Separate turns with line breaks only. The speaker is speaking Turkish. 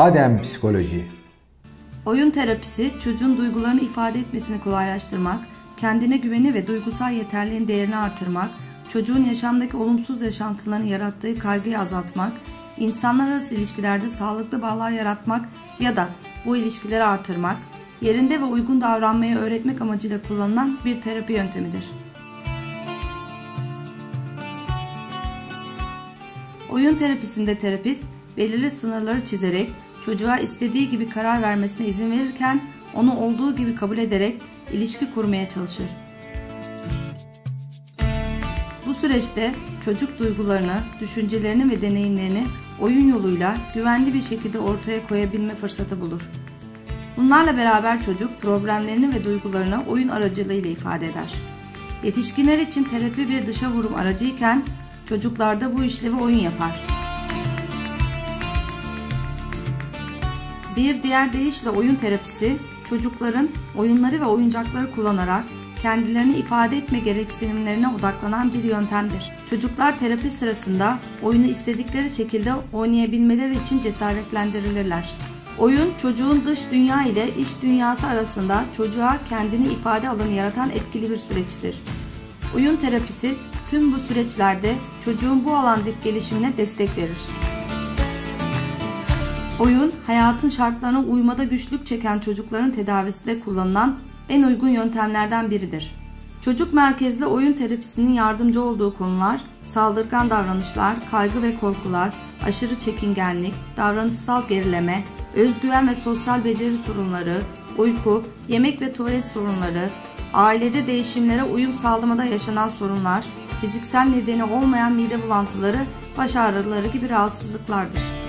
Hadem Psikoloji
Oyun terapisi çocuğun duygularını ifade etmesini kolaylaştırmak, kendine güveni ve duygusal yeterliğin değerini artırmak, çocuğun yaşamdaki olumsuz yaşantılarını yarattığı kaygıyı azaltmak, insanlar arası ilişkilerde sağlıklı bağlar yaratmak ya da bu ilişkileri artırmak, yerinde ve uygun davranmayı öğretmek amacıyla kullanılan bir terapi yöntemidir. Oyun terapisinde terapist belirli sınırları çizerek çocuğa istediği gibi karar vermesine izin verirken onu olduğu gibi kabul ederek ilişki kurmaya çalışır. Bu süreçte çocuk duygularını, düşüncelerini ve deneyimlerini oyun yoluyla güvenli bir şekilde ortaya koyabilme fırsatı bulur. Bunlarla beraber çocuk problemlerini ve duygularını oyun aracılığıyla ifade eder. Yetişkinler için terapi bir dışa vurum aracıyken çocuklarda bu işlevi oyun yapar. Bir diğer deyişle oyun terapisi, çocukların oyunları ve oyuncakları kullanarak kendilerini ifade etme gereksinimlerine odaklanan bir yöntemdir. Çocuklar terapi sırasında oyunu istedikleri şekilde oynayabilmeleri için cesaretlendirilirler. Oyun çocuğun dış dünya ile iç dünyası arasında çocuğa kendini ifade alanı yaratan etkili bir süreçtir. Oyun terapisi tüm bu süreçlerde çocuğun bu alandaki gelişimine destek verir. Oyun, hayatın şartlarına uymada güçlük çeken çocukların tedavisinde kullanılan en uygun yöntemlerden biridir. Çocuk merkezli oyun terapisinin yardımcı olduğu konular saldırgan davranışlar, kaygı ve korkular, aşırı çekingenlik, davranışsal gerileme, özgüven ve sosyal beceri sorunları, uyku, yemek ve tuvalet sorunları, ailede değişimlere uyum sağlamada yaşanan sorunlar, fiziksel nedeni olmayan mide bulantıları, baş ağrıları gibi rahatsızlıklardır.